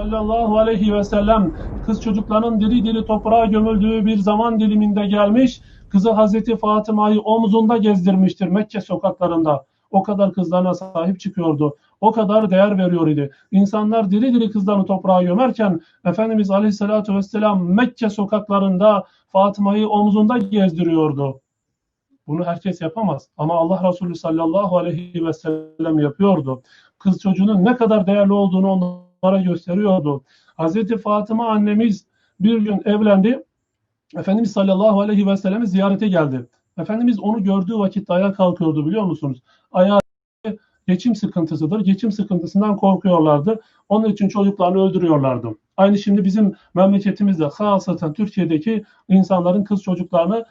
sallallahu aleyhi ve sellem kız çocukların diri diri toprağa gömüldüğü bir zaman diliminde gelmiş, kızı Hazreti Fatıma'yı omzunda gezdirmiştir Mekke sokaklarında. O kadar kızlarına sahip çıkıyordu. O kadar değer veriyor idi. İnsanlar diri diri kızlarını toprağa gömerken Efendimiz Aleyhisselatü Vesselam Mekke sokaklarında Fatıma'yı omzunda gezdiriyordu. Bunu herkes yapamaz. Ama Allah Resulü sallallahu aleyhi ve sellem yapıyordu. Kız çocuğunun ne kadar değerli olduğunu onlara gösteriyordu. Hazreti Fatıma annemiz bir gün evlendi. Efendimiz sallallahu aleyhi ve sellem'i ziyarete geldi. Efendimiz onu gördüğü vakitte ayağa kalkıyordu biliyor musunuz? Ayağı geçim sıkıntısıdır. Geçim sıkıntısından korkuyorlardı. Onun için çocuklarını öldürüyorlardı. Aynı şimdi bizim memleketimizde hasaten Türkiye'deki insanların kız çocuklarını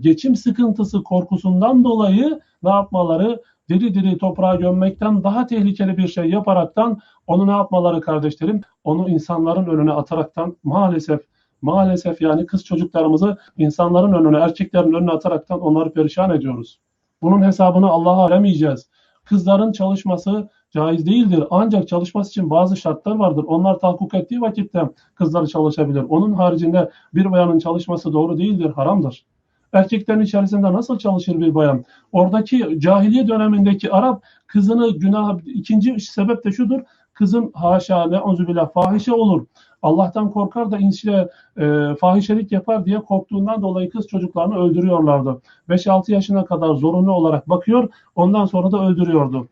geçim sıkıntısı korkusundan dolayı ne yapmaları? Diri diri toprağa gömmekten daha tehlikeli bir şey yaparaktan onu ne yapmaları kardeşlerim? Onu insanların önüne ataraktan maalesef maalesef yani kız çocuklarımızı insanların önüne, erkeklerin önüne ataraktan onları perişan ediyoruz. Bunun hesabını Allah'a veremeyeceğiz. Kızların çalışması caiz değildir. Ancak çalışması için bazı şartlar vardır. Onlar tahakkuk ettiği vakitte kızları çalışabilir. Onun haricinde bir bayanın çalışması doğru değildir, haramdır. Erkeklerin içerisinde nasıl çalışır bir bayan? Oradaki cahiliye dönemindeki Arap kızını günah ikinci sebep de şudur. Kızın haşa ne billah fahişe olur. Allah'tan korkar da inşire e, fahişelik yapar diye korktuğundan dolayı kız çocuklarını öldürüyorlardı. 5-6 yaşına kadar zorunlu olarak bakıyor, ondan sonra da öldürüyordu.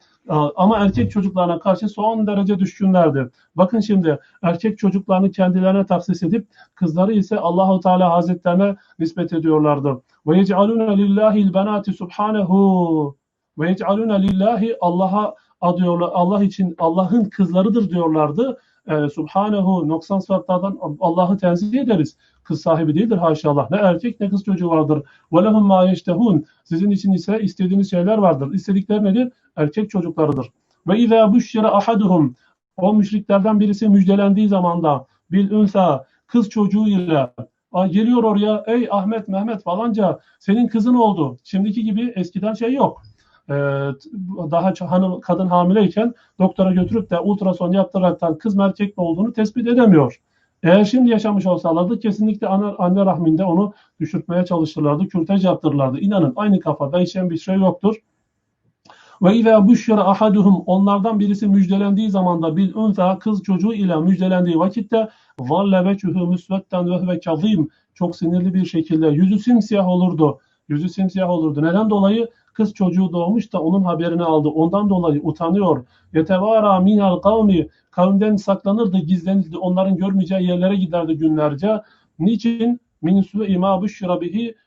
Ama erkek çocuklarına karşı son derece düşkünlerdi. Bakın şimdi erkek çocuklarını kendilerine tahsis edip kızları ise Allahu Teala Hazretlerine nispet ediyorlardı. Ve yec'aluna lillahi'l benati subhanehu ve yec'aluna lillahi Allah'a adıyorlar. Allah için Allah'ın kızlarıdır diyorlardı. Ee, Subhanehu noksan sıfatlardan Allah'ı tenzih ederiz. Kız sahibi değildir haşallah. Ne erkek ne kız çocuğu vardır. Ve lehum ma. Sizin için ise istediğiniz şeyler vardır. İstedikleri nedir? Erkek çocuklarıdır. Ve izâ büşşire ahaduhum. O müşriklerden birisi müjdelendiği zamanda bil unsa kız çocuğuyla geliyor oraya ey Ahmet Mehmet falanca senin kızın oldu. Şimdiki gibi eskiden şey yok. Ee, daha hanım kadın hamileyken doktora götürüp de ultrason yaptıraraktan kız mı erkek mi olduğunu tespit edemiyor. Eğer şimdi yaşamış olsalardı kesinlikle anne, anne rahminde onu düşürtmeye çalışırlardı, kürtaj yaptırırlardı. İnanın aynı kafa değişen bir şey yoktur. Ve izâ büşşere ahaduhum onlardan birisi müjdelendiği zamanda bil unsa kız çocuğu ile müjdelendiği vakitte valle veçhü müsvedden ve ve kazim çok sinirli bir şekilde yüzü simsiyah olurdu. Yüzü simsiyah olurdu. Neden dolayı? Kız çocuğu doğmuş da onun haberini aldı. Ondan dolayı utanıyor. Yetevara minal kavmi kavimden saklanırdı, gizlenirdi. Onların görmeyeceği yerlere giderdi günlerce. Niçin? Min su'e ima büşra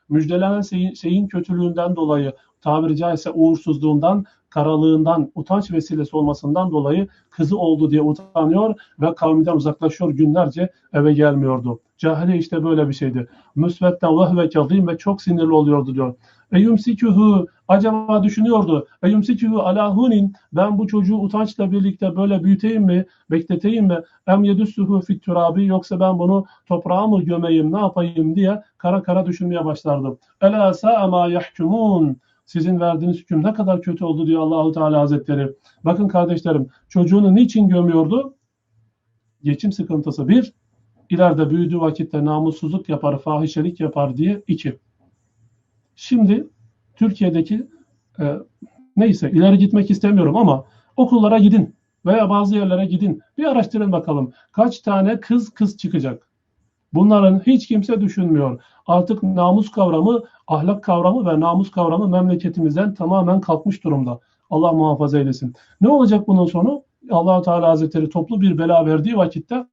müjdelenen şeyin, şeyin kötülüğünden dolayı tabiri caizse uğursuzluğundan, karalığından, utanç vesilesi olmasından dolayı kızı oldu diye utanıyor ve kavminden uzaklaşıyor günlerce eve gelmiyordu. Cahiliye işte böyle bir şeydi. Müsvetten vehve kazim ve çok sinirli oluyordu diyor. Eyumsikuhu acaba düşünüyordu. Eyumsikuhu ala hunin ben bu çocuğu utançla birlikte böyle büyüteyim mi, bekleteyim mi? Em yedüssühü fit yoksa ben bunu toprağa mı gömeyim, ne yapayım diye kara kara düşünmeye başlardım. Ela sa'a yahkumun sizin verdiğiniz hüküm ne kadar kötü oldu diyor Allahu Teala Hazretleri. Bakın kardeşlerim çocuğunu niçin gömüyordu? Geçim sıkıntısı bir, ileride büyüdüğü vakitte namussuzluk yapar, fahişelik yapar diye iki. Şimdi Türkiye'deki e, neyse ileri gitmek istemiyorum ama okullara gidin veya bazı yerlere gidin. Bir araştırın bakalım kaç tane kız kız çıkacak. Bunların hiç kimse düşünmüyor. Artık namus kavramı, ahlak kavramı ve namus kavramı memleketimizden tamamen kalkmış durumda. Allah muhafaza eylesin. Ne olacak bunun sonu? allah Teala Hazretleri toplu bir bela verdiği vakitte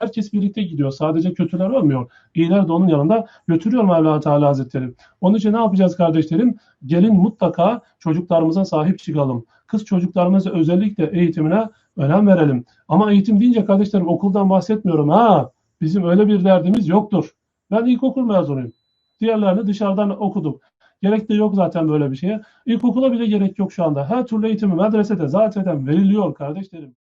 herkes birlikte gidiyor. Sadece kötüler ölmüyor. İyiler de onun yanında götürüyor Mevla Teala Hazretleri. Onun için ne yapacağız kardeşlerim? Gelin mutlaka çocuklarımıza sahip çıkalım. Kız çocuklarımıza özellikle eğitimine önem verelim. Ama eğitim deyince kardeşlerim okuldan bahsetmiyorum. Ha, bizim öyle bir derdimiz yoktur. Ben ilkokul mezunuyum. Diğerlerini dışarıdan okudum. Gerek de yok zaten böyle bir şeye. İlkokula bile gerek yok şu anda. Her türlü eğitimi medresede zaten veriliyor kardeşlerim.